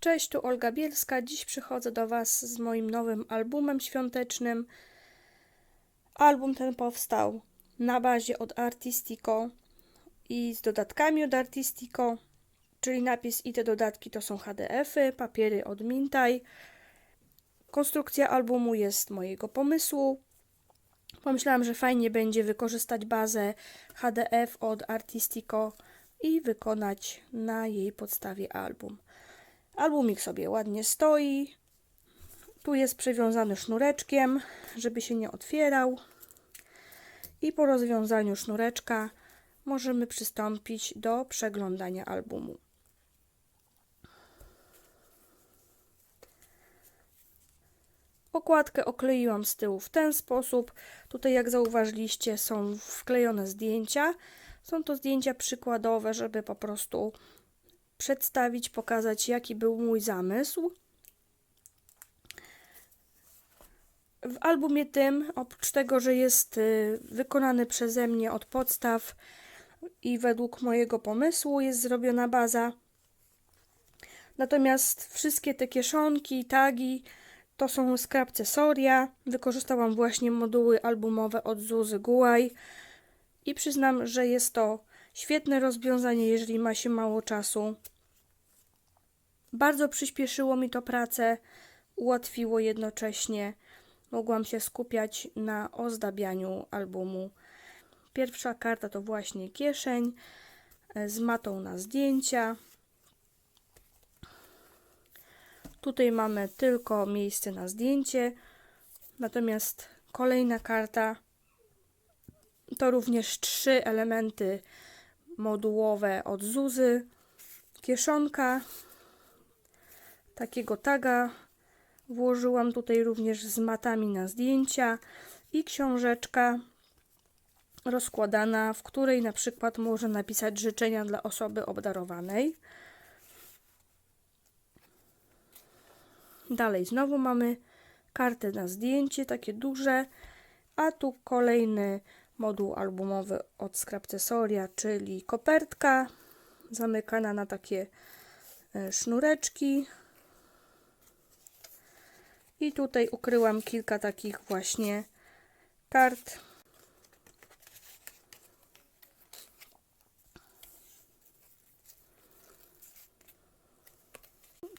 Cześć, tu Olga Bielska. Dziś przychodzę do Was z moim nowym albumem świątecznym. Album ten powstał na bazie od Artistico i z dodatkami od Artistico, czyli napis i te dodatki to są HDF-y, papiery od Mintaj. Konstrukcja albumu jest mojego pomysłu. Pomyślałam, że fajnie będzie wykorzystać bazę HDF od Artistico i wykonać na jej podstawie album. Albumik sobie ładnie stoi. Tu jest przywiązany sznureczkiem, żeby się nie otwierał. I po rozwiązaniu sznureczka możemy przystąpić do przeglądania albumu. Okładkę okleiłam z tyłu w ten sposób. Tutaj, jak zauważyliście, są wklejone zdjęcia. Są to zdjęcia przykładowe, żeby po prostu przedstawić, pokazać, jaki był mój zamysł. W albumie tym, oprócz tego, że jest y, wykonany przeze mnie od podstaw i według mojego pomysłu jest zrobiona baza, natomiast wszystkie te kieszonki, tagi to są skrapcesoria. Wykorzystałam właśnie moduły albumowe od Zuzy Gułaj i przyznam, że jest to świetne rozwiązanie, jeżeli ma się mało czasu. Bardzo przyspieszyło mi to pracę, ułatwiło jednocześnie. Mogłam się skupiać na ozdabianiu albumu. Pierwsza karta to właśnie kieszeń e, z matą na zdjęcia. Tutaj mamy tylko miejsce na zdjęcie, natomiast kolejna karta to również trzy elementy modułowe od Zuzy, kieszonka, takiego taga. Włożyłam tutaj również z matami na zdjęcia. I książeczka rozkładana, w której na przykład może napisać życzenia dla osoby obdarowanej. Dalej znowu mamy kartę na zdjęcie, takie duże, a tu kolejny moduł albumowy od Scrapcesoria, czyli kopertka zamykana na takie e, sznureczki. I tutaj ukryłam kilka takich właśnie kart.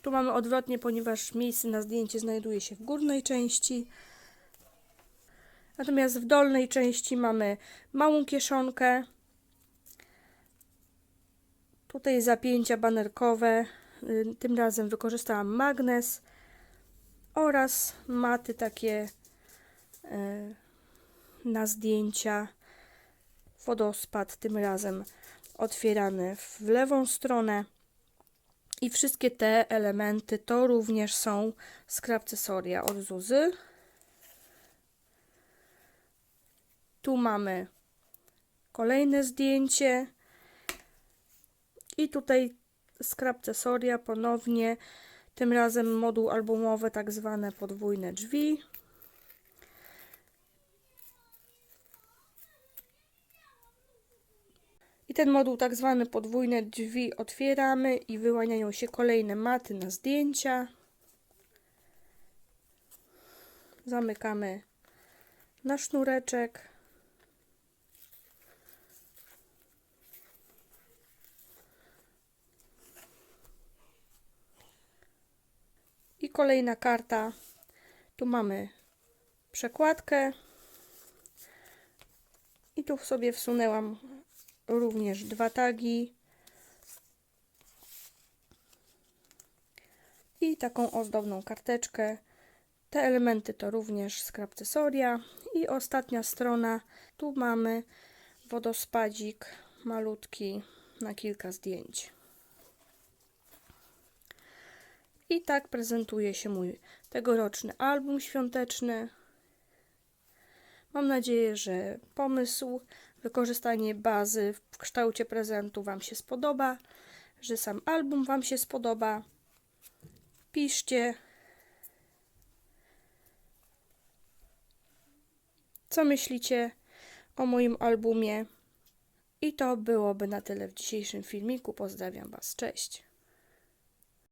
Tu mamy odwrotnie, ponieważ miejsce na zdjęcie znajduje się w górnej części. Natomiast w dolnej części mamy małą kieszonkę. Tutaj zapięcia banerkowe. Y, tym razem wykorzystałam magnes oraz maty takie y, na zdjęcia. Wodospad tym razem otwierany w lewą stronę. I wszystkie te elementy to również są skrapcesoria od Zuzy. Tu mamy kolejne zdjęcie. I tutaj skrapcesoria ponownie, tym razem moduł albumowy, tak zwane podwójne drzwi. I ten moduł tak zwany podwójne drzwi otwieramy i wyłaniają się kolejne maty na zdjęcia. Zamykamy na sznureczek. Kolejna karta. Tu mamy przekładkę. I tu sobie wsunęłam również dwa tagi. I taką ozdobną karteczkę. Te elementy to również skrapcesoria. I ostatnia strona. Tu mamy wodospadzik malutki na kilka zdjęć. I tak prezentuje się mój tegoroczny album świąteczny. Mam nadzieję, że pomysł, wykorzystanie bazy w kształcie prezentu Wam się spodoba, że sam album Wam się spodoba. Piszcie, co myślicie o moim albumie. I to byłoby na tyle w dzisiejszym filmiku. Pozdrawiam Was. Cześć.